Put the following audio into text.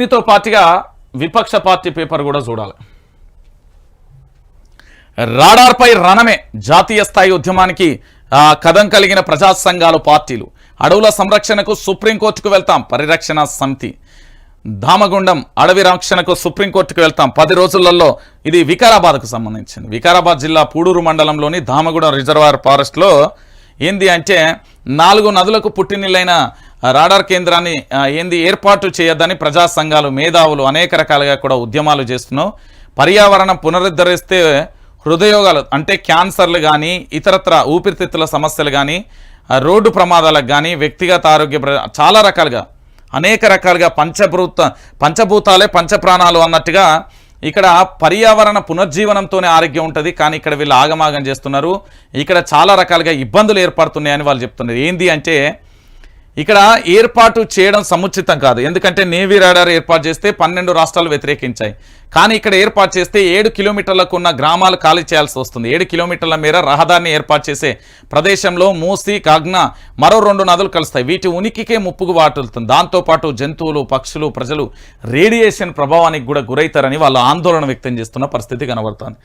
దీనితో పాటుగా విపక్ష పార్టీ పేపర్ కూడా చూడాలి. రాడార్పై రణమే జాతీయ స్థాయి ఉద్యమానికి కథం కలిగిన ప్రజా సంఘాలు పార్టీలు. అడవుల సంరక్షణకు సుప్రీంకోర్టుకు వెళ్తాం పరిరక్షణ సమితి. ధామగుండం అడవి రక్షణకు సుప్రీంకోర్టుకు వెళ్తాం పది రోజులలో ఇది వికారాబాద్కు సంబంధించింది. వికారాబాద్ జిల్లా పూడూరు మండలంలోని ధామగూడెం రిజర్వాయర్ ఫారెస్ట్లో ఏంది అంటే నాలుగు నదులకు పుట్టినిల్లైన రాడార్ కేంద్రాన్ని ఏంది ఏర్పాటు చేయొద్దని ప్రజా సంఘాలు మేధావులు అనేక రకాలుగా కూడా ఉద్యమాలు చేస్తున్నావు. పర్యావరణం పునరుద్ధరిస్తే హృదయోగాలు అంటే క్యాన్సర్లు కానీ ఇతరత్ర ఊపిరితిత్తుల సమస్యలు కానీ రోడ్డు ప్రమాదాలకు కానీ వ్యక్తిగత ఆరోగ్య ప్ర- చాలా రకాలుగా అనేక రకాలుగా పంచభూత పంచభూతాలే పంచప్రాణాలు అన్నట్టుగా ఇక్కడ పర్యావరణ పునర్జీవనంతోనే ఆరోగ్యం ఉంటుంది కానీ ఇక్కడ వీళ్ళు ఆగమాగం చేస్తున్నారు. ఇక్కడ చాలా రకాలుగా ఇబ్బందులు ఏర్పడుతున్నాయని వాళ్ళు చెప్తున్నారు. ఏంది అంటే ఇక్కడ ఏర్పాటు చేయడం సముచితం కాదు. ఎందుకంటే నేవీ రాడార్ ఏర్పాటు చేస్తే పన్నెండు రాష్ట్రాలు వ్యతిరేకించాయి. కానీ ఇక్కడ ఏర్పాటు చేస్తే ఏడు కిలోమీటర్లకు ఉన్న గ్రామాలు ఖాళీ చేయాల్సి వస్తుంది. ఏడు కిలోమీటర్ల మేర రహదారిని ఏర్పాటు చేసే ప్రదేశంలో మూసి కాగ్న మరో రెండు నదులు కలుస్తాయి. వీటి ఉనికికే ముప్పుకు వాటుతుంది దాంతోపాటు జంతువులు పక్షులు ప్రజలు రేడియేషన్ ప్రభావానికి కూడా గురవుతారని వాళ్ళు ఆందోళన వ్యక్తం చేస్తున్న పరిస్థితి కనబడుతుంది.